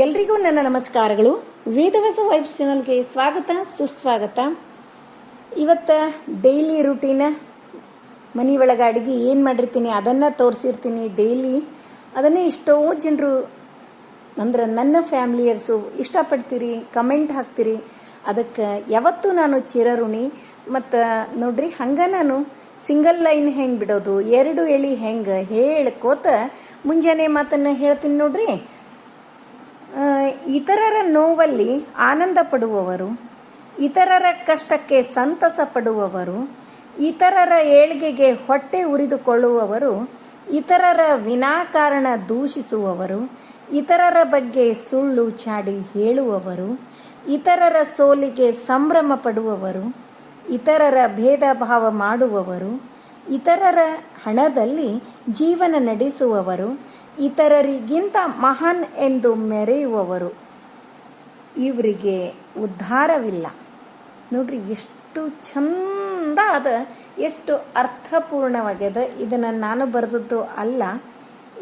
ಎಲ್ರಿಗೂ ನನ್ನ ನಮಸ್ಕಾರಗಳು. ವೇದವಸ ವೈಬ್ ಚಾನಲ್ಗೆ ಸ್ವಾಗತ, ಸುಸ್ವಾಗತ. ಇವತ್ತು ಡೈಲಿ ರೂಟೀನ್, ಮನೆ ಒಳಗೆ ಅಡುಗೆ ಏನು ಮಾಡಿರ್ತೀನಿ ಅದನ್ನು ತೋರಿಸಿರ್ತೀನಿ ಡೈಲಿ. ಅದನ್ನೇ ಎಷ್ಟೋ ಜನರು ಅಂದ್ರೆ ನನ್ನ ಫ್ಯಾಮಿಲಿಯರ್ಸು ಇಷ್ಟಪಡ್ತೀರಿ, ಕಮೆಂಟ್ ಹಾಕ್ತೀರಿ. ಅದಕ್ಕೆ ಯಾವತ್ತೂ ನಾನು ಚಿರಋಣಿ. ಮತ್ತು ನೋಡ್ರಿ, ಹಂಗೆ ನಾನು ಸಿಂಗಲ್ ಲೈನ್ ಹೆಂಗೆ ಬಿಡೋದು, ಎರಡು ಎಳಿ ಹೆಂಗೆ ಹೇಳ್ಕೋತ ಮುಂಜಾನೆ ಮಾತನ್ನು ಹೇಳ್ತೀನಿ ನೋಡ್ರಿ. ಇತರರ ನೋವಲ್ಲಿ ಆನಂದ ಪಡುವವರು ಇತರರ ಕಷ್ಟಕ್ಕೆ ಸಂತಸ ಪಡುವವರು ಇತರರ ಏಳ್ಗೆಗೆ ಹೊಟ್ಟೆ ಉರಿದುಕೊಳ್ಳುವವರು, ಇತರರ ವಿನಾಕಾರಣ ದೂಷಿಸುವವರು, ಇತರರ ಬಗ್ಗೆ ಸುಳ್ಳು ಚಾಡಿ ಹೇಳುವವರು, ಇತರರ ಸೋಲಿಗೆ ಸಂಭ್ರಮ ಪಡುವವರು ಇತರರ ಭೇದ ಭಾವ ಮಾಡುವವರು, ಇತರರ ಹಣದಲ್ಲಿ ಜೀವನ ನಡೆಸುವವರು ಇತರರಿಗಿಂತ ಮಹಾನ್ ಎಂದು ಮೆರೆಯುವವರು ಇವರಿಗೆ ಉದ್ಧಾರವಿಲ್ಲ. ನೋಡ್ರಿ, ಎಷ್ಟು ಚಂದ ಅದ, ಎಷ್ಟು ಅರ್ಥಪೂರ್ಣವಾಗ್ಯದ. ಇದನ್ನು ನಾನು ಬರೆದದ್ದು ಅಲ್ಲ.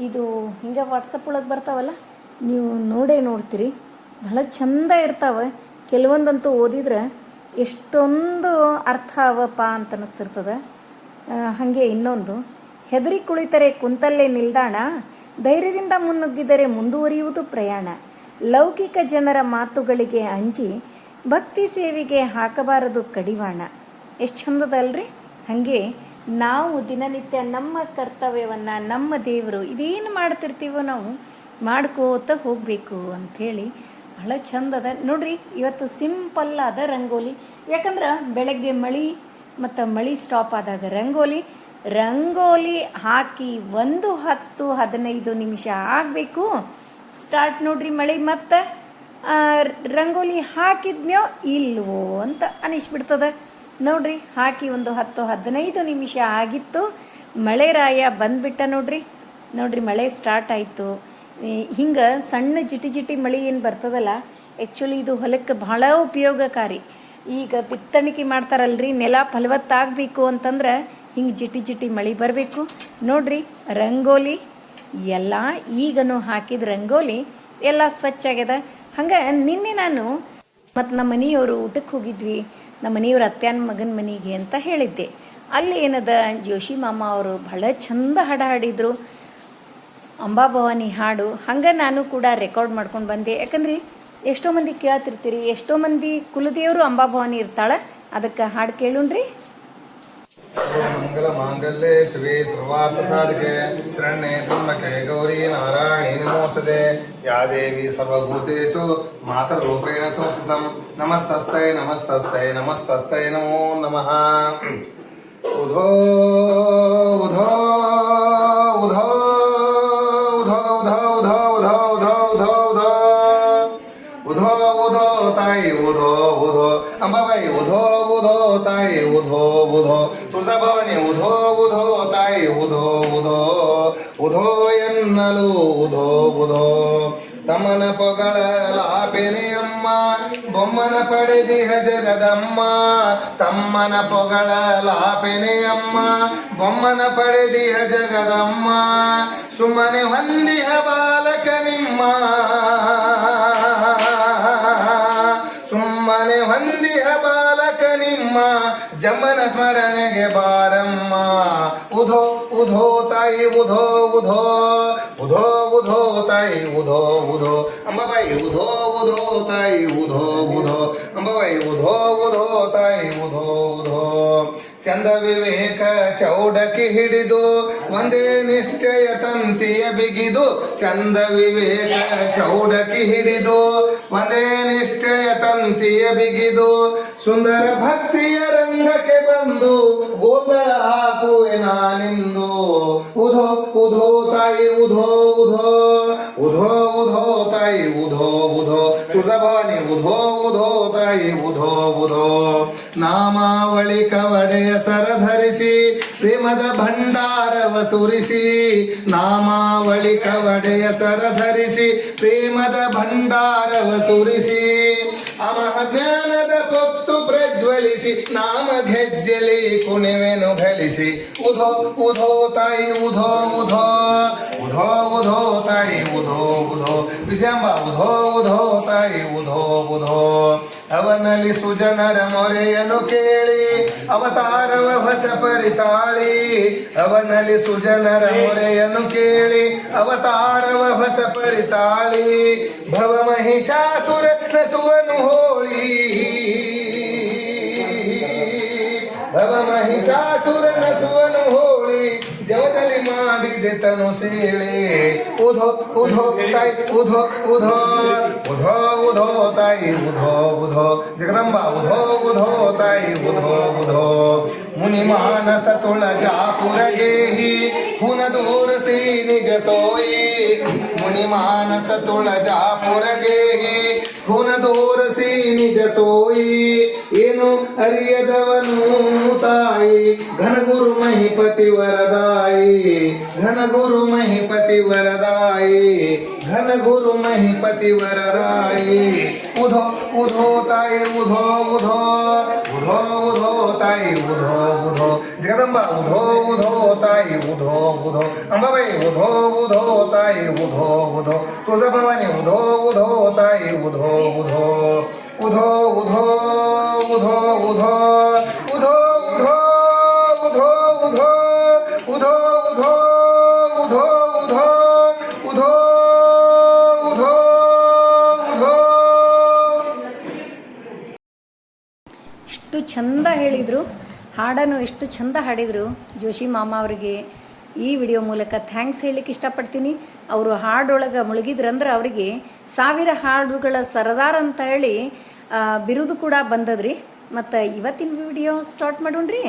ಇದು ಹಿಂಗೆ ವಾಟ್ಸಪ್ ಒಳಗೆ ಬರ್ತಾವಲ್ಲ? ನೀವು ನೋಡೇ ನೋಡ್ತೀರಿ. ಬಹಳ ಚಂದ ಇರ್ತಾವೆ. ಕೆಲವೊಂದಂತೂ ಓದಿದ್ರೆ ಎಷ್ಟೊಂದು ಅರ್ಥ ಅವಪ್ಪ ಅಂತ ಅನ್ನಿಸ್ತಿರ್ತದೆ ಹಾಗೆ ಇನ್ನೊಂದು. ಹೆದರಿ ಕುಳಿತರೆ ಕುಂತಲ್ಲೇ ನಿಲ್ದಾಣ. ಧೈರ್ಯದಿಂದ ಮುನ್ನುಗ್ಗಿದರೆ ಮುಂದುವರಿಯುವುದು ಪ್ರಯಾಣ. ಲೌಕಿಕ ಜನರ ಮಾತುಗಳಿಗೆ ಅಂಜಿ, ಭಕ್ತಿ ಸೇವೆಗೆ ಹಾಕಬಾರದು ಕಡಿವಾಣ. ಎಷ್ಟು ಚಂದದಲ್ರಿ? ಹಾಗೆ ನಾವು ದಿನನಿತ್ಯ ನಮ್ಮ ಕರ್ತವ್ಯವನ್ನು, ನಮ್ಮ ದೇವರು ಇದೇನು ಮಾಡ್ತಿರ್ತೀವೋ ನಾವು ಮಾಡ್ಕೋತ ಹೋಗಬೇಕು ಅಂಥೇಳಿ ಬಹಳ ಚಂದದ. ನೋಡ್ರಿ, ಇವತ್ತು ಸಿಂಪಲ್ ಆದ ರಂಗೋಲಿ. ಯಾಕಂದ್ರೆ ಬೆಳಗ್ಗೆ ಮಳಿ ಮತ್ತು ಮಳಿ ಸ್ಟಾಪ್ ಆದಾಗ ರಂಗೋಲಿ ರಂಗೋಲಿ ಹಾಕಿ ಒಂದು ಹತ್ತು ಹದಿನೈದು ನಿಮಿಷ ಆಗಬೇಕು. ಸ್ಟಾರ್ಟ್ ನೋಡ್ರಿ ಮಳೆ ಮತ್ತೆ ರಂಗೋಲಿ ಹಾಕಿದ್ನೋ ಇಲ್ವೋ ಅಂತ ಅನಿಸ್ಬಿಡ್ತದೆ. ನೋಡ್ರಿ, ಹಾಕಿ ಒಂದು ಹತ್ತು ಹದಿನೈದು ನಿಮಿಷ ಆಗಿತ್ತು. ಮಳೆ ರಾಯ ಬಂದ್ಬಿಟ್ಟ ನೋಡ್ರಿ. ನೋಡ್ರಿ, ಮಳೆ ಸ್ಟಾರ್ಟ್ ಆಯಿತು. ಹಿಂಗೆ ಸಣ್ಣ ಜಿಟಿ ಜಿಟಿ ಮಳೆ ಏನು ಬರ್ತದಲ್ಲ ಆ್ಯಕ್ಚುಲಿ ಇದು ಹೊಲಕ್ಕೆ ಭಾಳ ಉಪಯೋಗಕಾರಿ. ಈಗ ಬಿತ್ತಣಿಕೆ ಮಾಡ್ತಾರಲ್ರಿ, ನೆಲ ಫಲವತ್ತಾಗಬೇಕು ಅಂತಂದ್ರೆ ಹಿಂಗೆ ಜಿಟಿ ಜಿಟಿ ಮಳೆ ಬರಬೇಕು. ನೋಡ್ರಿ, ರಂಗೋಲಿ ಎಲ್ಲ ಈಗನು ಹಾಕಿದ ರಂಗೋಲಿ ಎಲ್ಲ ಸ್ವಚ್ಛ ಆಗ್ಯದ. ಹಂಗೆ ನಿನ್ನೆ ನಾನು ಮತ್ತು ನಮ್ಮ ಮನೆಯವರು ಊಟಕ್ಕೆ ಹೋಗಿದ್ವಿ. ನಮ್ಮ ಮನೆಯವ್ರ ಅತ್ಯಾನ ಮಗನ ಮನೆಗೆ ಅಂತ ಹೇಳಿದ್ದೆ. ಅಲ್ಲಿ ಏನದ, ಜೋಶಿ ಮಾಮ ಅವರು ಬಹಳ ಚಂದ ಹಾಡ ಹಾಡಿದ್ರು. ಅಂಬಾಭವಾನಿ ಹಾಡು. ಹಂಗೆ ನಾನು ಕೂಡ ರೆಕಾರ್ಡ್ ಮಾಡ್ಕೊಂಡು ಬಂದೆ. ಯಾಕಂದ್ರೆ ಎಷ್ಟೋ ಮಂದಿ ಕೇಳ್ತಿರ್ತೀರಿ, ಎಷ್ಟೋ ಮಂದಿ ಕುಲದೇವರು ಅಂಬಾಭವಾನಿ ಇರ್ತಾಳೆ, ಅದಕ್ಕೆ ಹಾಡು ಕೇಳುಣ್ರಿ ಮಂಗಲ ಮಾಂಗಲ್ಯೆ ಶ್ರೀ ಸರ್ವಾರ್ಥ ಸಾಧಕೆ ಶರಣ್ಯೆ ತ್ರ್ಯಂಬಕೆ ಗೌರಿ ನಾರಾಯಣಿ ನಮೋಸ್ತದೆ ಯಾ ದೇವಿ ಸರ್ವಭೂತೇಶು ಮಾತೃ ರೂಪೇಣ ಸಂಸ್ಥಿತಂ ನಮಸ್ತಸ್ತೈ ನಮಸ್ತಸ್ತೈ ನಮಸ್ತಸ್ತೈ ನಮೋ ನಮಃ. ಉಧೋ ಉಧೋ ಉಧೋ. ఉధో తాయి ఉధో ఉధో అంబాబాయి ఉధో ఉధో తాయి ఉధో ఉధో తులసాభవాని ఉధో ఉధో తాయి ఉధో ఉధో ఉధో ఎన్నలు ఉధో ఉధో తమన పొగళలాపెని అమ్మ బొమ్మన పడిదిహ జగదమ్మ తమ్మన పొగళలాపెని అమ్మ బొమ్మన పడిదిహ జగదమ్మ సుమని వందిహ బాలక నిమ్మ ನಿಮ್ಮ ಜಮ್ಮನ ಸ್ಮರಣೆಗೆ ಬಾರಮ್ಮ. ಉಧೋ ಉಧೋ ತಾಯಿ, ಉಧೋ ಉಧೋ. ಉಧೋ ಉಧೋ ತಾಯಿ, ಉಧೋ ಉಧೋ. ಅಂಬಾಬಾಯಿ, ಉಧೋ ಉಧೋ ತಾಯಿ, ಉಧೋ ಉಧೋ. ಅಂಬಾಬಾಯಿ, ಉಧೋ ಉಧೋ ತಾಯಿ, ಉಧೋ ಉಧೋ. ಚಂದ ವಿವೇಕ ಚೌಡಕಿ ಹಿಡಿದು ಒಂದೇ ನಿಶ್ಚಯ ತಂತಿಯ ಬಿಗಿದು ಚಂದ ವಿವೇಕ ಚೌಡಕಿ ಹಿಡಿದು ಒಂದೇ ನಿಶ್ಚಯ ತಂತಿಯ ಬಿಗಿದು ಸುಂದರ ಭಕ್ತಿಯ ರಂಗಕ್ಕೆ ಬಂದು ಗೋಂದಲ ಹಾಕುವೆ ನಾನಿಂದು. ಉಧೋ ಉಧೋ ತಾಯಿ, ಉಧೋ ಉಧೋ ಉಧೋ ಉಧೋ ತಾಯಿ, ಉಧೋ ಉಧೋ ಭವಾನಿ ಉಧೋ ಉಧೋ ತಾಯಿ, ಉಧೋ ಉಧೋ. ನಾಮಾವಳಿ ಕವಡೆಯ ಸರಧರಿಸಿ ಪ್ರೇಮದ ಭಂಡಾರವ ಸುರಿಸಿ ನಾಮಾವಳಿ ಕವಡೆಯ ಸರಧರಿಸಿ ಪ್ರೇಮದ ಭಂಡಾರವ ಸುರಿಸಿ ಅಮಹ ಜ್ಞಾನದ ಕೊತ್ತು ಪ್ರಜ್ವಲಿಸಿ ಬಲಿಸಿ ನಾಮ ಗೆಜ್ಜಲಿ ಕುಣಿವೆನು ಘಲಿಸಿ, ಉಧೋ ಉಧೋ ತಾಯಿ, ಉಧೋ ಉಧೋ ಉಧೋ ಉಧೋ ತಾಯಿ, ಉಧೋ ಉಧೋ, ವಿಜಯಾಂಬ, ಉಧೋ ಉಧೋ ತಾಯಿ, ಉಧೋ ಉಧೋ. ಅವನಲ್ಲಿ ಸುಜನರ ಮೊರೆಯನ್ನು ಕೇಳಿ, ಅವತಾರವ ಹೊಸ ಪರಿತಾಳಿ. ಅವನಲ್ಲಿ ಸುಜನರ ಮೊರೆಯನ್ನು ಕೇಳಿ, ಅವತಾರವ ಹೊಸ ಪರಿತಾಳಿ. ಭವ ಮಹಿಷಾಸುರ ನಸುವನು ಹೋಳಿ. ಭವ ಮಹಿಷಾಸುರ ನಸುವನು ಹೋಳಿ. ಜವದಲ್ಲಿ ಮಾಡಿದೆ ತನು ಸೇಳೆ ಉಧೋ ಉಧೋ ತಾಯಿ, ಉಧೋ ಉಧೋ ಉಧೋ ಉಧೋ ತಾಯಿ, ಉಧೋ ಉಧೋ. ಜಗದಂಬ, ಉಧೋ ಉಧೋ ತಾಯಿ, ಉಧೋ ಉಧೋ. ಮುನಿ ಮಾನಸ ತುಳಜಾಪುರ ಗೇಹಿ ಹುನ ದೂರಸಿ ನಿಜ ಸೋಯಿ ಮುನಿ ಮಾನಸ ತುಳಜಾಪುರ ಗೇಹಿ ಹುನ ದೂರಸಿ ನಿಜ ಸೋಯಿ ಏನು ಅರಿಯದವನು ತಾಯಿ ಘನಗುರು ಮಹಿಪತಿ ವರದಾಯಿ ಘನಗುರು ಮಹಿಪತಿ ವರದಾಯಿ ಘನಗುರು ಮಹಿಪತಿ ವರರಾಯಿ ಉಧೋ ಉಧೋ ತಾಯಿ ಉಧೋ ಉಧೋ 陀乌陀大乌陀乌陀，你看他吧乌陀乌陀大乌陀乌陀，阿妈乌陀乌陀大乌陀乌陀，多少百万年乌陀乌陀大乌陀乌陀，乌陀乌陀乌陀乌陀乌陀。ಇಷ್ಟು ಚಂದ ಹೇಳಿದರು, ಹಾಡನ್ನು ಎಷ್ಟು ಚಂದ ಹಾಡಿದರು ಜೋಶಿ ಮಾಮ ಅವರಿಗೆ ಈ ವಿಡಿಯೋ ಮೂಲಕ ಥ್ಯಾಂಕ್ಸ್ ಹೇಳಲಿಕ್ಕೆ ಇಷ್ಟಪಡ್ತೀನಿ. ಅವರು ಹಾಡೊಳಗೆ ಮುಳುಗಿದ್ರಂದ್ರೆ ಅವರಿಗೆ ಸಾವಿರ ಹಾಡುಗಳ ಸರದಾರ ಅಂತ ಹೇಳಿ ಬಿರುದು ಕೂಡ ಬಂದದ್ರಿ. ಮತ್ತು ಇವತ್ತಿನ ವಿಡಿಯೋ ಸ್ಟಾರ್ಟ್ ಮಾಡೋಣ್ರಿ.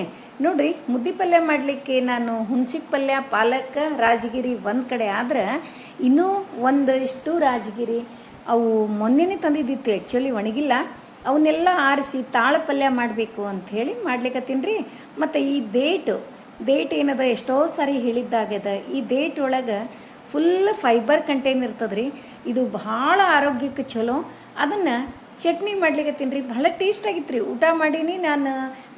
ನೋಡ್ರಿ, ಮುದ್ದಿ ಪಲ್ಯ ಮಾಡಲಿಕ್ಕೆ ನಾನು ಹುಣಸಿಗೆ ಪಲ್ಯ, ಪಾಲಕ್, ರಾಜಗಿರಿ ಒಂದು ಕಡೆ ಆದ್ರೆ ಇನ್ನೂ ಒಂದಿಷ್ಟು ರಾಜಗಿರಿ ಅವು ಮೊನ್ನೆನೇ ತಂದಿದ್ದಿತ್ತು ಆ್ಯಕ್ಚುಲಿ ಒಣಗಿಲ್ಲ. ಅವನ್ನೆಲ್ಲ ಆರಿಸಿ ತಾಳಪಲ್ಯ ಮಾಡಬೇಕು ಅಂತ ಹೇಳಿ ಮಾಡ್ಲಿಕ್ಕತ್ತೀನಿ ರೀ. ಮತ್ತು ಈ ಡೇಟು ಡೇಟ್ ಏನದ ಎಷ್ಟೋ ಸಾರಿ ಹೇಳಿದ್ದಾಗ್ಯದ. ಈ ಡೇಟ್ ಒಳಗೆ ಫುಲ್ ಫೈಬರ್ ಕಂಟೈನ್ ಇರ್ತದೆ ರೀ. ಇದು ಭಾಳ ಆರೋಗ್ಯಕ್ಕೆ ಚಲೋ. ಅದನ್ನು ಚಟ್ನಿ ಮಾಡ್ಲಿಕ್ಕತ್ತೀನಿ ರೀ. ಭಾಳ ಟೇಸ್ಟ್ ಆಗಿತ್ತು ರೀ ಊಟ ಮಾಡೀನಿ, ನಾನು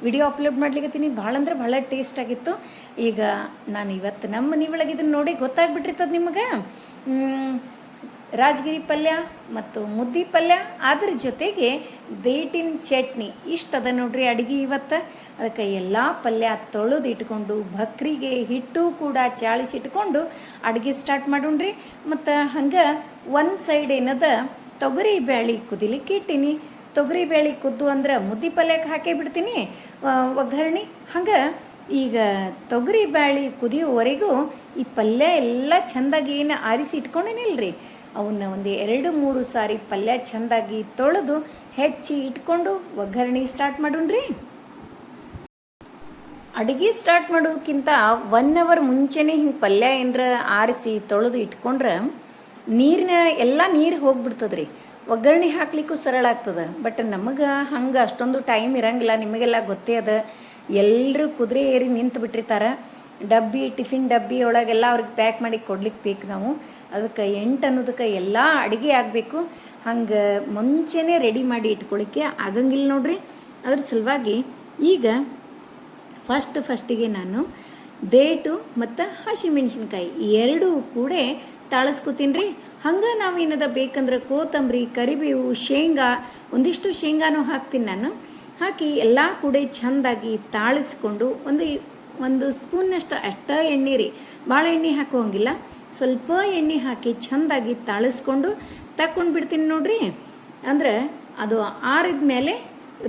ವಿಡಿಯೋ ಅಪ್ಲೋಡ್ ಮಾಡ್ಲಿಕ್ಕತ್ತೀನಿ ಭಾಳ ಅಂದ್ರೆ ಭಾಳ ಟೇಸ್ಟ್ ಆಗಿತ್ತು. ಈಗ ನಾನು ಇವತ್ತು ನಮ್ಮ ಮನೆ ಒಳಗೆ ಇದನ್ನು ನೋಡಿ ಗೊತ್ತಾಗ್ಬಿಟ್ಟಿರ್ತದೆ ನಿಮಗೆ? ರಾಜಗಿರಿ ಪಲ್ಯ ಮತ್ತು ಮುದ್ದಿ ಪಲ್ಯ. ಅದ್ರ ಜೊತೆಗೆ ದೇಟಿನ ಚಟ್ನಿ. ಇಷ್ಟು ಅದ ನೋಡ್ರಿ ಅಡುಗೆ ಇವತ್ತು. ಅದಕ್ಕೆ ಎಲ್ಲ ಪಲ್ಯ ತೊಳೆದು ಇಟ್ಕೊಂಡು, ಬಕ್ರಿಗೆ ಹಿಟ್ಟು ಕೂಡ ಚಾಳಿಸಿ ಇಟ್ಕೊಂಡು ಅಡುಗೆ ಸ್ಟಾರ್ಟ್ ಮಾಡೋಣ್ರಿ. ಮತ್ತು ಹಂಗೆ ಒಂದು ಸೈಡ್ ಏನದ, ತೊಗರಿ ಬ್ಯಾಳಿ ಕುದಿಲಿಕ್ಕೆ ಇಟ್ಟೀನಿ. ತೊಗರಿ ಬೇಳೆ ಕುದ್ದು ಅಂದ್ರೆ ಮುದ್ದಿ ಪಲ್ಯಕ್ಕೆ ಹಾಕೇ ಬಿಡ್ತೀನಿ ಒಗ್ಗರಣಿ ಒಗ್ಗರಣೆ. ಹಂಗೆ ಈಗ ತೊಗರಿ ಬ್ಯಾಳಿ ಕುದಿಯುವವರೆಗೂ ಈ ಪಲ್ಯ ಎಲ್ಲ ಚೆಂದಾಗಿ ಏನು ಆರಿಸಿ ಇಟ್ಕೊಂಡೇನಿಲ್ರಿ. ಅವನ್ನ ಒಂದು ಎರಡು ಮೂರು ಸಾರಿ ಪಲ್ಯ ಚಂದಾಗಿ ತೊಳೆದು ಹೆಚ್ಚಿ ಇಟ್ಕೊಂಡು ಒಗ್ಗರಣೆ ಸ್ಟಾರ್ಟ್ ಮಾಡೋಣ್ರಿ. ಅಡುಗೆ ಸ್ಟಾರ್ಟ್ ಮಾಡೋಕ್ಕಿಂತ ಒನ್ ಅವರ್ ಮುಂಚೆನೇ ಹಿಂಗೆ ಪಲ್ಯ ಏನರ ಆರಿಸಿ ತೊಳೆದು ಇಟ್ಕೊಂಡ್ರೆ ನೀರಿನ ಎಲ್ಲ ನೀರು ಹೋಗ್ಬಿಡ್ತದ್ರಿ. ಒಗ್ಗರಣೆ ಹಾಕ್ಲಿಕ್ಕೂ ಸರಳ ಆಗ್ತದೆ. ಬಟ್ ನಮಗೆ ಹಂಗೆ ಅಷ್ಟೊಂದು ಟೈಮ್ ಇರಂಗಿಲ್ಲ. ನಿಮಗೆಲ್ಲ ಗೊತ್ತೇ ಅದ. ಎಲ್ಲರೂ ಕುದುರೆ ಏರಿ ನಿಂತು ಬಿಟ್ಟಿರ್ತಾರೆ ಡಬ್ಬಿ, ಟಿಫಿನ್ ಡಬ್ಬಿ ಒಳಗೆಲ್ಲ ಅವ್ರಿಗೆ ಪ್ಯಾಕ್ ಮಾಡಿ ಕೊಡ್ಲಿಕ್ಕೆ ಬೇಕು ನಾವು. ಅದಕ್ಕೆ ಎಂಟು ಅನ್ನೋದಕ್ಕೆ ಎಲ್ಲ ಅಡುಗೆ ಆಗಬೇಕು. ಹಂಗೆ ಮುಂಚೆನೇ ರೆಡಿ ಮಾಡಿ ಇಟ್ಕೊಳ್ಳಿಕ್ಕೆ ಆಗಂಗಿಲ್ಲ ನೋಡ್ರಿ. ಅದ್ರ ಸಲುವಾಗಿ ಈಗ ಫಸ್ಟ್ ಫಸ್ಟಿಗೆ ನಾನು ದೇಟು ಮತ್ತು ಹಸಿಮೆಣಸಿನ್ಕಾಯಿ ಎರಡೂ ಕೂಡ ತಾಳಸ್ಕೊತೀನಿ ರೀ. ಹಂಗೆ ನಾವೇನದ ಬೇಕಂದ್ರೆ ಕೋತಂಬರಿ, ಕರಿಬೇವು, ಶೇಂಗಾ, ಒಂದಿಷ್ಟು ಶೇಂಗಾನು ಹಾಕ್ತೀನಿ ನಾನು. ಹಾಕಿ ಎಲ್ಲ ಕೂಡ ಚೆಂದಾಗಿ ತಾಳಿಸ್ಕೊಂಡು ಒಂದು ಒಂದು ಸ್ಪೂನ್ನಷ್ಟು ಅಷ್ಟ ಎಣ್ಣೆ ರೀ. ಭಾಳ ಎಣ್ಣೆ ಹಾಕೋಂಗಿಲ್ಲ. ಸ್ವಲ್ಪ ಎಣ್ಣೆ ಹಾಕಿ ಚೆಂದಾಗಿ ತಾಳಿಸ್ಕೊಂಡು ತಕ್ಕೊಂಡು ಬಿಡ್ತೀನಿ ನೋಡ್ರಿ. ಅಂದ್ರೆ ಅದು ಆರಿದ ಮೇಲೆ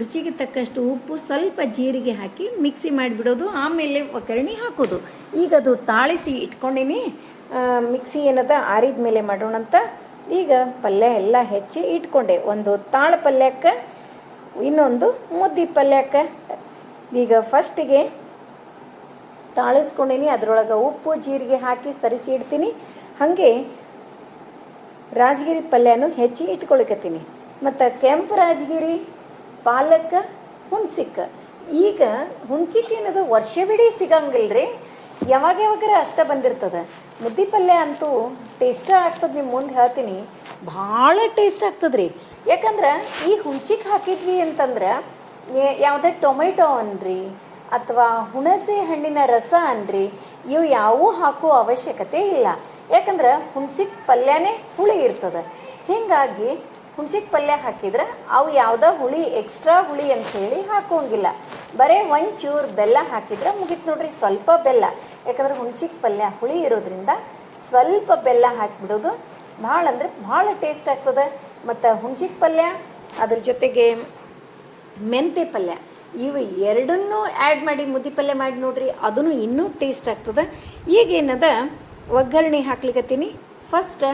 ರುಚಿಗೆ ತಕ್ಕಷ್ಟು ಉಪ್ಪು ಸ್ವಲ್ಪ ಜೀರಿಗೆ ಹಾಕಿ ಮಿಕ್ಸಿ ಮಾಡಿಬಿಡೋದು, ಆಮೇಲೆ ಒಗ್ಗರಣೆ ಹಾಕೋದು. ಈಗ ಅದು ತಾಳಿಸಿ ಇಟ್ಕೊಂಡಿನಿ. ಮಿಕ್ಸಿ ಏನದ ಆರಿದ ಮೇಲೆ ಮಾಡೋಣ ಅಂತ. ಈಗ ಪಲ್ಯ ಎಲ್ಲ ಹೆಚ್ಚಿ ಇಟ್ಕೊಂಡೆ. ಒಂದು ತಾಳ ಪಲ್ಯಕ್ಕೆ ಇನ್ನೊಂದು ಮುದ್ದಿ ಪಲ್ಯಕ್ಕೆ. ಈಗ ಫಸ್ಟಿಗೆ ತಾಳಿಸ್ಕೊಂಡೀನಿ. ಅದರೊಳಗೆ ಉಪ್ಪು, ಜೀರಿಗೆ ಹಾಕಿ ಸರಿಸಿ ಇಡ್ತೀನಿ. ಹಾಗೆ ರಾಜಗಿರಿ ಪಲ್ಯನೂ ಹೆಚ್ಚಿ ಇಟ್ಕೊಳಕತ್ತೀನಿ. ಮತ್ತು ಕೆಂಪು ರಾಜಗಿರಿ, ಪಾಲಕ್ ಹುಣ್ಸಿಕ್ಕ ಈಗ ಹುಣ್ಸಿಕ್ ಏನದು ವರ್ಷವಿಡೀ ಸಿಗಂಗಿಲ್ಲ ರೀ ಯಾವಾಗ ಯಾವಾಗಾರ ಅಷ್ಟ ಬಂದಿರ್ತದೆ. ಮುದ್ದಿ ಪಲ್ಯ ಅಂತೂ ಟೇಸ್ಟ ಆಗ್ತದೆ ನಿಮ್ಮ ಮುಂದೆ ಹೇಳ್ತೀನಿ. ಭಾಳ ಟೇಸ್ಟ್ ಆಗ್ತದೆ ರೀ ಯಾಕಂದ್ರೆ ಈ ಹುಣ್ಸಿಕ್ ಹಾಕಿದ್ವಿ ಅಂತಂದ್ರೆ ಯಾವುದೇ ಟೊಮೆಟೊ ಅನ್ರಿ ಅಥವಾ ಹುಣಸೆ ಹಣ್ಣಿನ ರಸ ಅನ್ರಿ ಇವು ಯಾವೂ ಹಾಕೋ ಅವಶ್ಯಕತೆ ಇಲ್ಲ. ಯಾಕಂದ್ರೆ ಹುಣ್ಸಿಕ್ ಪಲ್ಯನೇ ಹುಳಿ ಇರ್ತದೆ. ಹೀಗಾಗಿ ಹುಣ್ಸಿಕ್ ಪಲ್ಯ ಹಾಕಿದ್ರೆ ಅವು ಯಾವುದೋ ಹುಳಿ ಎಕ್ಸ್ಟ್ರಾ ಹುಳಿ ಅಂತ ಹೇಳಿ ಹಾಕೋಂಗಿಲ್ಲ ಬರೀ ಒಂಚೂರು ಬೆಲ್ಲ ಹಾಕಿದ್ರೆ ಮುಗಿತು ನೋಡ್ರಿ, ಸ್ವಲ್ಪ ಬೆಲ್ಲ. ಯಾಕಂದ್ರೆ ಹುಣ್ಸಿಕ್ ಪಲ್ಯ ಹುಳಿ ಇರೋದ್ರಿಂದ ಸ್ವಲ್ಪ ಬೆಲ್ಲ ಹಾಕಿಬಿಡೋದು ಭಾಳ ಅಂದ್ರೆ ಭಾಳ ಟೇಸ್ಟ್ ಆಗ್ತದೆ. ಮತ್ತು ಹುಣ್ಸಿಕ್ ಪಲ್ಯ, ಅದ್ರ ಜೊತೆಗೆ ಮೆಂತೆ ಪಲ್ಯ. ಇವು ಎರಡನ್ನೂ ಆ್ಯಡ್ ಮಾಡಿ ಮುದ್ದೆ ಪಲ್ಯ ಮಾಡಿ ನೋಡ್ರಿ, ಅದನ್ನು ಇನ್ನೂ ಟೇಸ್ಟ್ ಆಗ್ತದೆ. ಈಗೇನದ? ಒಗ್ಗರಣೆ ಹಾಕ್ಲಿಕ್ಕತ್ತೀನಿ ಫಸ್ಟ್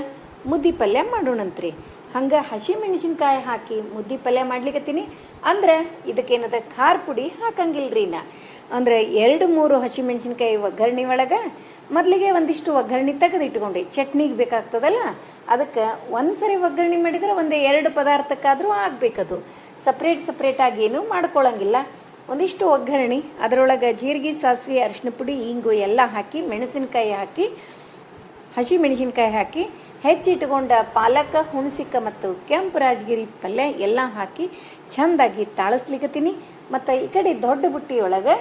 ಮುದ್ದೆ ಪಲ್ಯ ಮಾಡೋಣಂತ್ರಿ. ಹಂಗೆ ಹಸಿಮೆಣಸಿನ್ಕಾಯಿ ಹಾಕಿ ಮುದ್ದೆ ಪಲ್ಯ ಮಾಡ್ಲಿಕ್ಕತ್ತೀನಿ ಅಂದ್ರೆ ಇದಕ್ಕೇನದ? ಖಾರ ಪುಡಿ ಹಾಕಂಗಿಲ್ರಿ ನಾ. ಅಂದ್ರೆ ಎರಡು ಮೂರು ಹಸಿಮೆಣಸಿನ್ಕಾಯಿ ಒಗ್ಗರಣೆ ಒಳಗೆ ಮೊದಲಿಗೆ ಒಂದಿಷ್ಟು ಒಗ್ಗರಣೆ ತೆಗೆದು ಇಟ್ಕೊಂಡೆ ಚಟ್ನಿಗೆ ಬೇಕಾಗ್ತದಲ್ಲ, ಅದಕ್ಕೆ ಒಂದ್ಸರಿ ಒಗ್ಗರಣೆ ಮಾಡಿದ್ರೆ ಒಂದು ಎರಡು ಪದಾರ್ಥಕ್ಕಾದರೂ ಆಗಬೇಕದು. ಸಪ್ರೇಟ್ ಸಪ್ರೇಟಾಗಿ ಏನೂ ಮಾಡ್ಕೊಳ್ಳಂಗಿಲ್ಲ ಒಂದಿಷ್ಟು ಒಗ್ಗರಣೆ, ಅದರೊಳಗೆ ಜೀರಿಗೆ, ಸಾಸಿವೆ ಅರಿಶಿನ ಪುಡಿ, ಇಂಗು ಎಲ್ಲ ಹಾಕಿ, ಮೆಣಸಿನಕಾಯಿ ಹಾಕಿ, ಹಸಿ ಮೆಣಸಿನಕಾಯಿ ಹಾಕಿ ಹೆಚ್ಚಿಟ್ಕೊಂಡ ಪಾಲಕ, ಹುಣಸಿಕ ಮತ್ತು ಕೆಂಪು ರಾಜಗಿರಿ ಪಲ್ಯ ಎಲ್ಲ ಹಾಕಿ ಚೆಂದಾಗಿ ತಾಳಿಸ್ಲಿಕತ್ತೀನಿ. ಮತ್ತು ಈ ಕಡೆ ದೊಡ್ಡ ಬುಟ್ಟಿಯೊಳಗೆ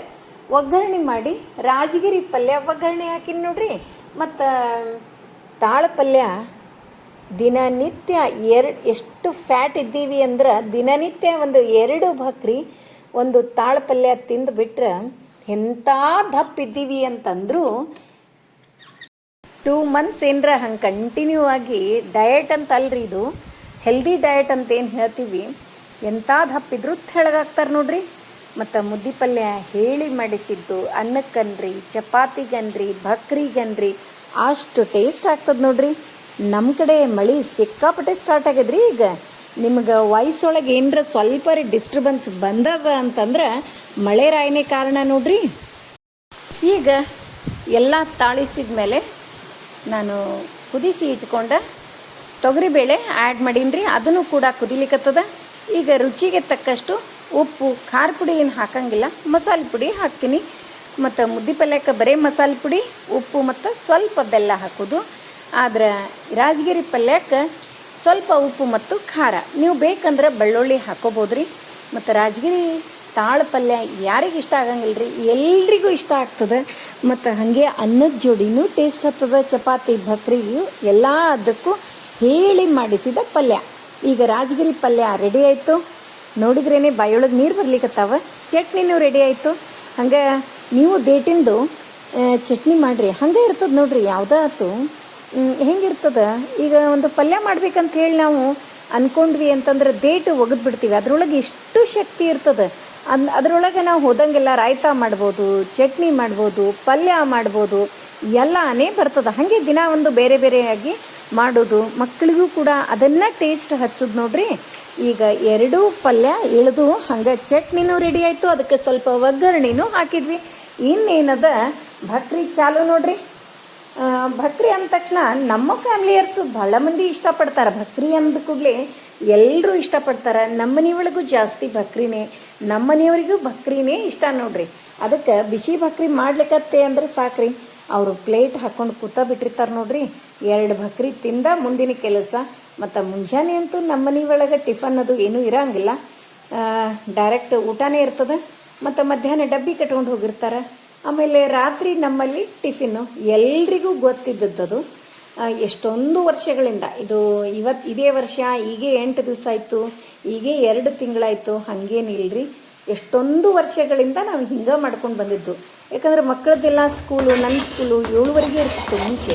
ಒಗ್ಗರಣೆ ಮಾಡಿ ರಾಜಗಿರಿ ಪಲ್ಯ ಒಗ್ಗರಣೆ ಹಾಕಿನಿ ನೋಡ್ರಿ. ಮತ್ತು ತಾಳ ಪಲ್ಯ ದಿನನಿತ್ಯ ಎರಡು ಎಷ್ಟು ಫ್ಯಾಟ್ ಇದ್ದೀವಿ ಅಂದ್ರೆ ದಿನನಿತ್ಯ ಒಂದು ಎರಡು ಬಕ್ರಿ ಒಂದು ತಾಳು ಪಲ್ಯ ತಿಂದು ಬಿಟ್ರೆ ಎಂಥ ದಪ್ಪ ಇದ್ದೀವಿ ಅಂತಂದ್ರು ಟೂ ಮಂತ್ಸ್ ಏನರ ಹಂಗೆ ಕಂಟಿನ್ಯೂ ಆಗಿ ಡಯಟ್ ಅಂತ ಅಲ್ರಿ ಇದು. ಹೆಲ್ದಿ ಡಯಟ್ ಅಂತ ಏನು ಹೇಳ್ತೀವಿ. ಎಂಥ ದಪ್ಪಿದ್ರು ತೆಳಗಾಗ್ತಾರೆ ನೋಡ್ರಿ. ಮತ್ತು ಮುದ್ದೆ ಪಲ್ಯ ಹೇಳಿ ಮಾಡಿಸಿದ್ದು ಅನ್ನಕ್ಕನ್ರಿ, ಚಪಾತಿಗನ್ರಿ ಭಕ್ರಿಗನ್ರಿ ಅಷ್ಟು ಟೇಸ್ಟ್ ಆಗ್ತದೆ ನೋಡ್ರಿ. ನಮ್ಮ ಕಡೆ ಮಳೆ ಸಿಕ್ಕಾಪಟ್ಟೆ ಸ್ಟಾರ್ಟ್ ಆಗ್ಯದ್ರಿ ಈಗ. ನಿಮ್ಗೆ ವಯಸ್ಸೊಳಗೆ ಏನರ ಸ್ವಲ್ಪ ರೀ ಡಿಸ್ಟರ್ಬೆನ್ಸ್ ಬಂದದ ಅಂತಂದ್ರೆ ಮಳೆ ರಾಯನೇ ಕಾರಣ ನೋಡ್ರಿ. ಈಗ ಎಲ್ಲ ತಾಳಿಸಿದ ಮೇಲೆ ನಾನು ಕುದಿಸಿ ಇಟ್ಕೊಂಡ ತೊಗರಿಬೇಳೆ ಆ್ಯಡ್ ಮಾಡೀನಿ ಅದನ್ನು ಕೂಡ ಕುದಿಲಿಕ್ಕತ್ತದ ಈಗ ರುಚಿಗೆ ತಕ್ಕಷ್ಟು ಉಪ್ಪು, ಖಾರ ಪುಡಿ ಏನು ಹಾಕಂಗಿಲ್ಲ, ಮಸಾಲೆ ಪುಡಿ ಹಾಕ್ತೀನಿ. ಮತ್ತು ಮುದ್ದೆ ಪಲ್ಯಕ್ಕೆ ಬರೀ ಮಸಾಲೆ ಪುಡಿ, ಉಪ್ಪು ಮತ್ತು ಸ್ವಲ್ಪ ಬೆಲ್ಲ ಹಾಕೋದು. ಆದ್ರೆ ರಾಜಗಿರಿ ಪಲ್ಯಕ್ಕೆ ಸ್ವಲ್ಪ ಉಪ್ಪು ಮತ್ತು ಖಾರ. ನೀವು ಬೇಕಂದ್ರೆ ಬೆಳ್ಳುಳ್ಳಿ ಹಾಕೋಬೋದ್ರಿ. ಮತ್ತು ರಾಜಗಿರಿ ತಾಳು ಪಲ್ಯ ಯಾರಿಗೆ ಇಷ್ಟ ಆಗಂಗಿಲ್ಲ ರೀ ಎಲ್ರಿಗೂ ಇಷ್ಟ ಆಗ್ತದೆ. ಮತ್ತು ಹಾಗೆ ಅನ್ನದ ಜೋಡಿನೂ ಟೇಸ್ಟ್ ಆಗ್ತದೆ ಚಪಾತಿ ಭಕ್ರಿಗೂ ಎಲ್ಲ ಅದಕ್ಕೂ ಹೇಳಿ ಮಾಡಿಸಿದ ಪಲ್ಯ. ಈಗ ರಾಜಗಿರಿ ಪಲ್ಯ ರೆಡಿ ಆಯಿತು. ನೋಡಿದ್ರೇ ಬಾಯೊಳಗೆ ನೀರು ಬರ್ಲಿಕ್ಕತ್ತಾವ ಚಟ್ನಿನೂ ರೆಡಿ ಆಯಿತು. ಹಂಗೆ ನೀವು ದೇಟಿಂದು ಚಟ್ನಿ ಮಾಡಿರಿ. ಹಂಗೆ ಇರ್ತದೆ ನೋಡಿರಿ. ಯಾವುದೇ ಆಯ್ತು ಹೆಂಗಿರ್ತದ? ಈಗ ಒಂದು ಪಲ್ಯ ಮಾಡ್ಬೇಕಂತ ಹೇಳಿ ನಾವು ಅನ್ಕೊಂಡ್ವಿ ಅಂತಂದ್ರೆ ಡೇಟ್ ಒಗೆದು ಬಿಡ್ತೀವಿ ಅದ್ರೊಳಗೆ ಎಷ್ಟು ಶಕ್ತಿ ಇರ್ತದೆ. ಅನ್ ಅದರೊಳಗೆ ನಾವು ಹೋದಂಗೆಲ್ಲ ರಾಯ್ತ ಮಾಡ್ಬೋದು, ಚಟ್ನಿ ಮಾಡ್ಬೋದು, ಪಲ್ಯ ಮಾಡ್ಬೋದು, ಎಲ್ಲನೇ ಬರ್ತದೆ. ಹಾಗೆ ದಿನ ಒಂದು ಬೇರೆ ಬೇರೆಯಾಗಿ ಮಾಡೋದು. ಮಕ್ಕಳಿಗೂ ಕೂಡ ಅದನ್ನು ಟೇಸ್ಟ್ ಹಚ್ಚೋದು ನೋಡ್ರಿ. ಈಗ ಎರಡೂ ಪಲ್ಯ, ಇಳಿದು, ಹಂಗೆ ಚಟ್ನಿನೂ ರೆಡಿ ಆಯಿತು. ಅದಕ್ಕೆ ಸ್ವಲ್ಪ ಒಗ್ಗರಣೆನೂ ಹಾಕಿದ್ವಿ. ಇನ್ನೇನದ? ಭಕ್ರಿ ಚಾಲು ನೋಡ್ರಿ. ಭಕ್ರಿ ಅಂದ ತಕ್ಷಣ ನಮ್ಮ ಫ್ಯಾಮಿಲಿಯರ್ಸು ಭಾಳ ಮಂದಿ ಇಷ್ಟಪಡ್ತಾರೆ. ಭಕ್ರಿ ಅಂದ ಕೂಡಲೇ ಎಲ್ಲರೂ ಇಷ್ಟಪಡ್ತಾರೆ. ನಮ್ಮ ಮನೆಯೊಳಗೂ ಜಾಸ್ತಿ ಭಕ್ರಿನೇ ನಮ್ಮ ಮನೆಯವರಿಗೂ ಭಕ್ರಿನೇ ಇಷ್ಟ ನೋಡ್ರಿ. ಅದಕ್ಕೆ ಬಿಸಿ ಭಕ್ರಿ ಮಾಡ್ಲಿಕ್ಕತ್ತೆ ಅಂದ್ರೆ ಸಾಕ್ರಿ. ಅವರು ಪ್ಲೇಟ್ ಹಾಕೊಂಡು ಕೂತ ಬಿಟ್ಟಿರ್ತಾರೆ ನೋಡ್ರಿ. ಎರಡು ಭಕ್ರಿ ತಿಂದ ಮುಂದಿನ ಕೆಲಸ. ಮತ್ತು ಮುಂಜಾನೆ ಅಂತೂ ನಮ್ಮ ಮನೆ ಒಳಗೆ ಟಿಫನ್ ಅದು ಏನೂ ಇರಂಗಿಲ್ಲ. ಡೈರೆಕ್ಟ್ ಊಟನೇ ಇರ್ತದೆ. ಮತ್ತು ಮಧ್ಯಾಹ್ನ ಡಬ್ಬಿ ಕಟ್ಕೊಂಡು ಹೋಗಿರ್ತಾರೆ. ಆಮೇಲೆ ರಾತ್ರಿ ನಮ್ಮಲ್ಲಿ ಟಿಫಿನ್ನು ಎಲ್ರಿಗೂ ಗೊತ್ತಿದ್ದದ್ದು ಎಷ್ಟೊಂದು ವರ್ಷಗಳಿಂದ. ಇದು ಇವತ್ತು ಇದೇ ವರ್ಷ, ಹೀಗೆ ಎಂಟು ದಿವಸ ಆಯಿತು ಈಗೇ ಎರಡು ತಿಂಗಳಾಯಿತು ಹಾಗೇನಿಲ್ಲರಿ ಎಷ್ಟೊಂದು ವರ್ಷಗಳಿಂದ ನಾವು ಹಿಂಗೆ ಮಾಡ್ಕೊಂಡು ಬಂದಿದ್ದು. ಯಾಕಂದ್ರೆ ಮಕ್ಕಳದ್ದೆಲ್ಲ ಸ್ಕೂಲು ನನ್ನ ಸ್ಕೂಲು ಏಳುವರೆಗೆ ಇರ್ತಿತ್ತು ಮುಂಚೆ.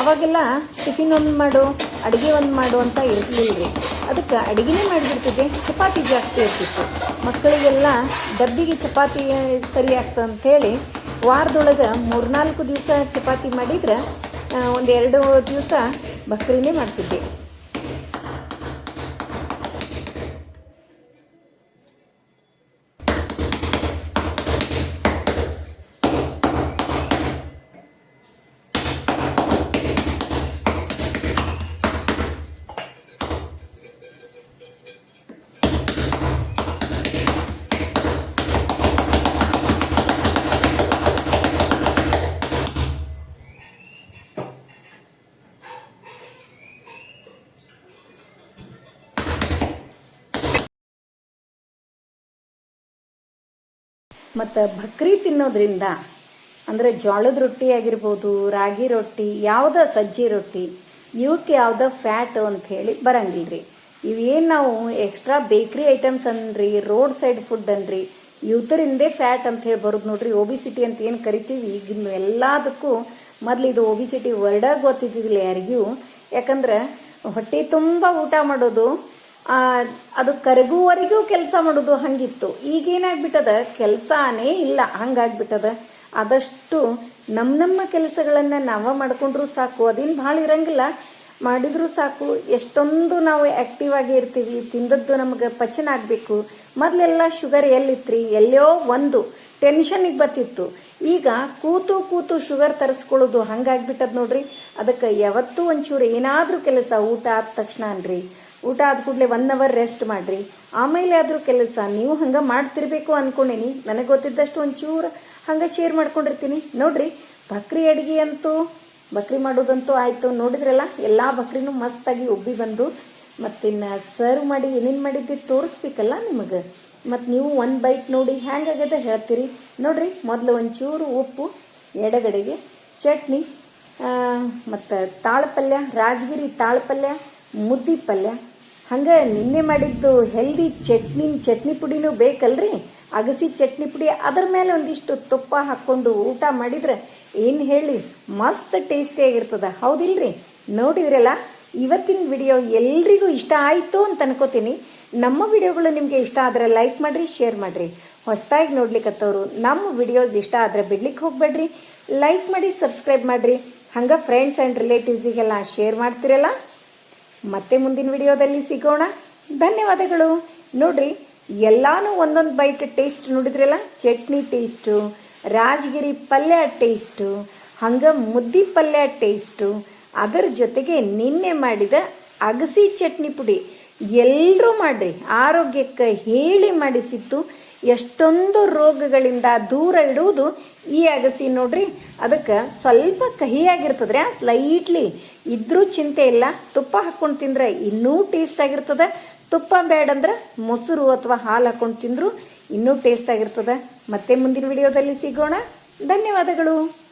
ಅವಾಗೆಲ್ಲ ಟಿಫಿನ್ ಒಂದು ಮಾಡು, ಅಡುಗೆ ಒಂದು ಮಾಡು ಅಂತ ಇರಲಿಲ್ಲ ರೀ ಅದಕ್ಕೆ ಅಡುಗೆನೇ ಮಾಡಿಬಿಡ್ತಿದ್ದೆ, ಚಪಾತಿ ಜಾಸ್ತಿ ಇರ್ತಿತ್ತು. ಮಕ್ಕಳಿಗೆಲ್ಲ ಡಬ್ಬಿಗೆ ಚಪಾತಿ ಸರಿ ಆಗ್ತದೆ ಅಂಥೇಳಿ ವಾರದೊಳಗೆ ಮೂರ್ನಾಲ್ಕು ದಿವಸ ಚಪಾತಿ ಮಾಡಿದ್ರೆ ಒಂದು ಎರಡು ದಿವಸ ಬಕ್ರಿನೇ ಮಾಡ್ತಿದ್ದೆ. ಮತ್ತು ಬಕ್ರಿ ತಿನ್ನೋದ್ರಿಂದ ಅಂದರೆ ಜೋಳದ ರೊಟ್ಟಿ ಆಗಿರ್ಬೋದು, ರಾಗಿ ರೊಟ್ಟಿ, ಯಾವುದ ಸಜ್ಜಿ ರೊಟ್ಟಿ ಇವಕ್ಕೆ ಯಾವುದೋ ಫ್ಯಾಟ್ ಅಂತ ಹೇಳಿ ಬರಂಗಿಲ್ಲ ರೀ ಇವೇನು ನಾವು ಎಕ್ಸ್ಟ್ರಾ ಬೇಕ್ರಿ ಐಟಮ್ಸ್ ಅನ್ರಿ ರೋಡ್ ಸೈಡ್ ಫುಡ್ ಅನ್ರಿ ಇವತ್ತರಿಂದೇ ಫ್ಯಾಟ್ ಅಂತ ಹೇಳಿ ಬರೋದು ನೋಡ್ರಿ. ಒಬಿಸಿಟಿ ಅಂತ ಏನು ಕರಿತೀವಿ ಈಗಿನ ಎಲ್ಲದಕ್ಕೂ ಮೊದಲು ಇದು ಒಬಿಸಿಟಿ ವರ್ಡ ಗೊತ್ತಿದ್ದಿಲ್ಲ ಯಾರಿಗೂ. ಯಾಕಂದ್ರೆ ಹೊಟ್ಟೆ ತುಂಬ ಊಟ ಮಾಡೋದು ಅದು ಕರಗುವವರೆಗೂ ಕೆಲಸ ಮಾಡೋದು ಹಂಗಿತ್ತು. ಈಗೇನಾಗ್ಬಿಟ್ಟದ? ಕೆಲಸನೇ ಇಲ್ಲ. ಹಂಗಾಗ್ಬಿಟ್ಟದ. ಆದಷ್ಟು ನಮ್ಮ ನಮ್ಮ ಕೆಲಸಗಳನ್ನು ನಾವ ಮಾಡ್ಕೊಂಡ್ರೂ ಸಾಕು. ಅದೇನು ಭಾಳ ಇರಂಗಿಲ್ಲ. ಮಾಡಿದ್ರೂ ಸಾಕು. ಎಷ್ಟೊಂದು ನಾವು ಆ್ಯಕ್ಟಿವ್ ಆಗಿ ಇರ್ತೀವಿ. ತಿಂದದ್ದು ನಮಗೆ ಪಚನ ಆಗಬೇಕು. ಮೊದಲೆಲ್ಲ ಶುಗರ್ ಎಲ್ಲಿತ್ರಿ? ಎಲ್ಲೋ ಒಂದು ಟೆನ್ಷನಿಗೆ ಬರ್ತಿತ್ತು. ಈಗ ಕೂತು ಕೂತು ಶುಗರ್ ತರಿಸ್ಕೊಳ್ಳೋದು ಹಂಗಾಗ್ಬಿಟ್ಟದ ನೋಡ್ರಿ. ಅದಕ್ಕೆ ಯಾವತ್ತೂ ಒಂಚೂರು ಏನಾದರೂ ಕೆಲಸ ಊಟ ಆದ ತಕ್ಷಣ ಅನ್ರಿ ಊಟ ಆದ ಕೂಡಲೇ ಒನ್ ಅವರ್ ರೆಸ್ಟ್ ಮಾಡಿರಿ. ಆಮೇಲೆ ಆದರೂ ಕೆಲಸ, ನೀವು ಹಂಗೆ ಮಾಡ್ತಿರ್ಬೇಕು ಅಂದ್ಕೊಂಡೇನಿ ನನಗೆ ಗೊತ್ತಿದ್ದಷ್ಟು ಒಂಚೂರು ಹಂಗೆ ಶೇರ್ ಮಾಡ್ಕೊಂಡಿರ್ತೀನಿ. ನೋಡ್ರಿ, ಬಕ್ರಿ ಅಡುಗೆ ಅಂತೂ, ಬಕ್ರಿ ಮಾಡೋದಂತೂ ಆಯಿತು. ನೋಡಿದ್ರಲ್ಲ, ಎಲ್ಲ ಬಕ್ರಿನೂ ಮಸ್ತಾಗಿ ಉಬ್ಬಿ ಬಂದು ಮತ್ತಿನ್ನು ಸರ್ವ್ ಮಾಡಿ, ಏನೇನು ಮಾಡಿದ್ದು ತೋರಿಸ್ಬೇಕಲ್ಲ ನಿಮಗೆ. ಮತ್ತು ನೀವು ಒಂದು ಬೈಟ್ ನೋಡಿ ಹ್ಯಾಂಗಾಗದ ಹೇಳ್ತೀರಿ. ನೋಡಿರಿ, ಮೊದಲು ಒಂಚೂರು ಉಪ್ಪು, ಎಡಗಡೆಗೆ ಚಟ್ನಿ ಮತ್ತು ತಾಳಪಲ್ಯ ರಾಜಗಿರಿ ತಾಳಪಲ್ಯ ಮುದ್ದಿ ಪಲ್ಯ ಹಂಗೆ ನಿನ್ನೆ ಮಾಡಿದ್ದು ಹೆಲ್ದಿ ಚಟ್ನಿ ಚಟ್ನಿ ಪುಡಿನೂ ಬೇಕಲ್ರಿ? ಅಗಸಿ ಚಟ್ನಿ ಪುಡಿ ಅದ್ರ ಮೇಲೆ ಒಂದಿಷ್ಟು ತುಪ್ಪ ಹಾಕ್ಕೊಂಡು ಊಟ ಮಾಡಿದ್ರೆ ಏನು ಹೇಳಿ ಮಸ್ತ್ ಟೇಸ್ಟಿಯಾಗಿರ್ತದೆ ಹೌದಿಲ್ರಿ? ನೋಡಿದ್ರಲ್ಲ, ಇವತ್ತಿನ ವಿಡಿಯೋ ಎಲ್ರಿಗೂ ಇಷ್ಟ ಆಯಿತು ಅಂತ ಅನ್ಕೋತೀನಿ. ನಮ್ಮ ವಿಡಿಯೋಗಳು ನಿಮಗೆ ಇಷ್ಟ ಆದರೆ ಲೈಕ್ ಮಾಡಿರಿ ಶೇರ್ ಮಾಡಿರಿ. ಹೊಸದಾಗಿ ನೋಡ್ಲಿಕ್ಕತ್ತವರು ನಮ್ಮ ವಿಡಿಯೋಸ್ ಇಷ್ಟ ಆದರೆ ಬಿಡ್ಲಿಕ್ಕೆ ಹೋಗ್ಬೇಡ್ರಿ. ಲೈಕ್ ಮಾಡಿ ಸಬ್ಸ್ಕ್ರೈಬ್ ಮಾಡಿರಿ. ಹಂಗೆ ಫ್ರೆಂಡ್ಸ್ ಆ್ಯಂಡ್ ರಿಲೇಟಿವ್ಸಿಗೆಲ್ಲ ಶೇರ್ ಮಾಡ್ತಿರಲ್ಲ. ಮತ್ತೆ ಮುಂದಿನ ವಿಡಿಯೋದಲ್ಲಿ ಸಿಗೋಣ. ಧನ್ಯವಾದಗಳು. ನೋಡ್ರಿ, ಎಲ್ಲಾನು ಒಂದೊಂದು ಬೈಟ್ ಟೇಸ್ಟ್ ನೋಡಿದ್ರಲ್ಲ? ಚಟ್ನಿ ಟೇಸ್ಟು ರಾಜಗಿರಿ ಪಲ್ಯ ಟೇಸ್ಟು ಹಂಗೆ ಮುದ್ದಿ ಪಲ್ಯ ಟೇಸ್ಟು ಅದರ ಜೊತೆಗೆ ನಿನ್ನೆ ಮಾಡಿದ ಅಗಸಿ ಚಟ್ನಿ ಪುಡಿ. ಎಲ್ಲರೂ ಮಾಡ್ರಿ. ಆರೋಗ್ಯಕ್ಕೆ ಹೇಳಿ ಮಾಡಿಸಿತ್ತು. ಎಷ್ಟೊಂದು ರೋಗಗಳಿಂದ ದೂರ ಇಡುವುದು ಈ ಅಗಸಿ ನೋಡ್ರಿ. ಅದಕ್ಕೆ ಸ್ವಲ್ಪ ಕಹಿಯಾಗಿರ್ತದ್ರಿ. ಸ್ಲೈಟ್ಲಿ ಇದ್ರೂ ಚಿಂತೆ ಇಲ್ಲ. ತುಪ್ಪ ಹಾಕ್ಕೊಂಡು ತಿಂದ್ರೆ ಇನ್ನೂ ಟೇಸ್ಟ್ ಆಗಿರ್ತದೆ. ತುಪ್ಪ ಬೇಡಂದ್ರೆ ಮೊಸರು ಅಥವಾ ಹಾಲು ಹಾಕ್ಕೊಂಡು ತಿಂದರೂ ಇನ್ನೂ ಟೇಸ್ಟ್ ಆಗಿರ್ತದೆ. ಮತ್ತೆ ಮುಂದಿನ ವಿಡಿಯೋದಲ್ಲಿ ಸಿಗೋಣ. ಧನ್ಯವಾದಗಳು.